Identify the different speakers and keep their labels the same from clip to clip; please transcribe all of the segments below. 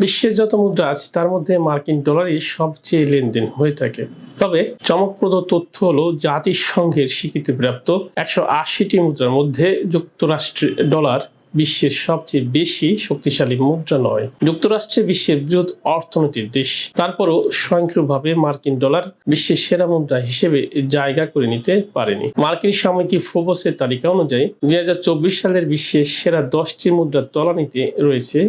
Speaker 1: বিশ্বের যত মুদ্রা আছে, তার মধ্যে মার্কিন ডলারই সবচেয়ে লেনদেন হয়ে থাকে। তবে চমকপ্রদ তথ্য হলো, জাতিসংঘের স্বীকৃতিপ্রাপ্ত একশো আশিটি মুদ্রার মধ্যে যুক্তরাষ্ট্রের ডলার বিশ্বের সবচেয়ে বেশি শক্তিশালী মুদ্রা নয়। যুক্তরাষ্ট্রে বিশ্বের বৃহৎ অর্থনীতির দেশ। তারপরও স্বয়ংক্রিয়ভাবে মার্কিন ডলার বিশ্বের সেরা মুদ্রা হিসেবে জায়গা করে নিতে পারেনি। মার্কিন সাময়িকী ফোবসের তালিকা অনুযায়ী, দুই হাজার চব্বিশ সালের বিশ্বের সেরা দশটি মুদ্রার তলানিতে রয়েছে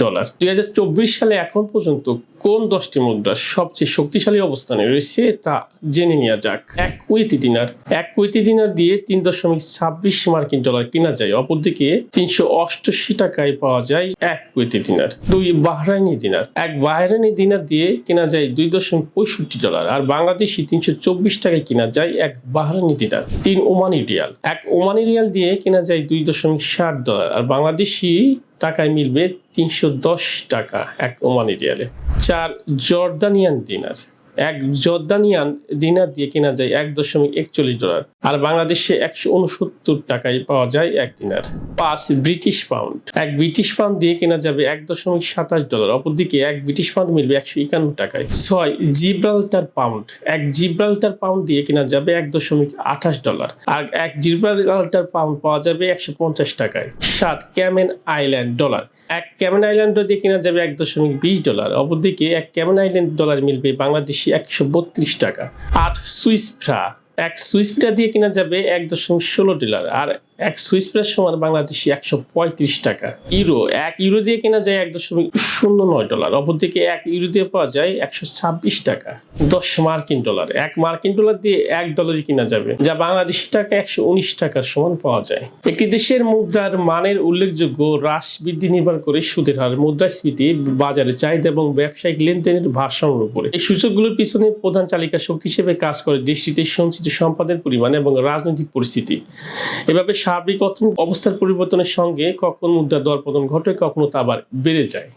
Speaker 1: ডলার। দুই হাজার চব্বিশ সালে এখন পর্যন্ত কোন দশটি মুদ্রা সবচেয়ে শক্তিশালী অবস্থানে রয়েছে তা জেনে নেওয়া যাক। এক কুয়েতি দিনার। এক কুয়েতি দিনার দিয়ে তিন দশমিক ছাব্বিশ মার্কিন ডলার কেনা যায়। অপরদিকে তিনশো অষ্টআশি টাকায় পাওয়া যায় এক কুয়েতি দিনার। দুই বাহরাইনি দিনার। এক বাহরাইনি দিনার দিয়ে কেনা যায় দুই দশমিক পঁয়ষট্টি ডলার। আর বাংলাদেশি তিনশো চব্বিশ টাকায় কেনা যায় এক বাহরাইনি দিনার। তিন ওমানি রিয়াল। এক ওমানি রিয়াল দিয়ে কেনা যায় দুই দশমিক ষাট ডলার। আর বাংলাদেশি টাকায় মিলবে তিনশো দশ টাকা এক ওমানি রিয়ালে চার জর্দানিয়ান দিনার। জর্দানিয়ান দিনার দিয়ে কেনা যায় এক দশমিক একচল্লিশ ডলার, আর বাংলাদেশে একশো উনসত্তর টাকায় পাওয়া যায় এক দিনার। পাঁচ ব্রিটিশ পাউন্ড। এক ব্রিটিশ পাউন্ড দিয়ে কেনা যাবে এক দশমিক সাতাশ ডলার, অপরদিকে এক ব্রিটিশ পাউন্ড মিলবে একশো একান্ন টাকায়। ছয় জিব্রাল্টার পাউন্ড। এক জিব্রাল্টার পাউন্ড দিয়ে কেনা যাবে এক দশমিক আঠাশ ডলার, আর এক জিব্রাল্টার পাউন্ড পাওয়া যাবে একশো পঞ্চাশ টাকায়। সাত ক্যামেন আইল্যান্ড ডলার। এক ক্যামেন আইল্যান্ড দিয়ে কেনা যাবে এক দশমিক বিশ ডলার, অপরদিকে এক ক্যামেন আইল্যান্ড ডলার মিলবে বাংলাদেশি একশো বত্রিশ টাকা। আট সুইস ফ্রা, এক সুইস ফ্রা দিয়ে কেনা যাবে এক দশমিক ষোলো ডলার। আর এক সুইস ফ্রার সমান বাংলাদেশি একশো পঁয়ত্রিশ টাকা। ইউরো, এক ইউরো দিয়ে কেনা যায় এক দশমিক শূন্য নয় ডলার। অপরদিকে এক ইউরো দিয়ে পাওয়া যায় একশো ছাব্বিশ টাকা। দশ মার্কিন ডলার। এক মার্কিন ডলার দিয়ে এক ডলারই কেনা যাবে, যা বাংলাদেশি টাকা একশো উনিশ টাকার সমান পাওয়া যায়। একটি দেশের মুদ্রার মানের উল্লেখযোগ্য হ্রাস বৃদ্ধি নির্ভর করে সুদের হার, মুদ্রাস্ফীতি বাজারে চাহিদা এবং ব্যবসায়িক লেনদেনের ভারসাম্যের উপরে। এই সূচকগুলোর পিছনে প্রধান চালিকা শক্তি হিসেবে কাজ করে দেশটিতে সঞ্চিত সম্পদের পরিমাণ এবং রাজনৈতিক পরিস্থিতি। এভাবে সার্বিক অর্থনৈতিক অবস্থার পরিবর্তনের সঙ্গে কখন মুদ্রার দরপতন ঘটে কখনো তা আবার বেড়ে যায়।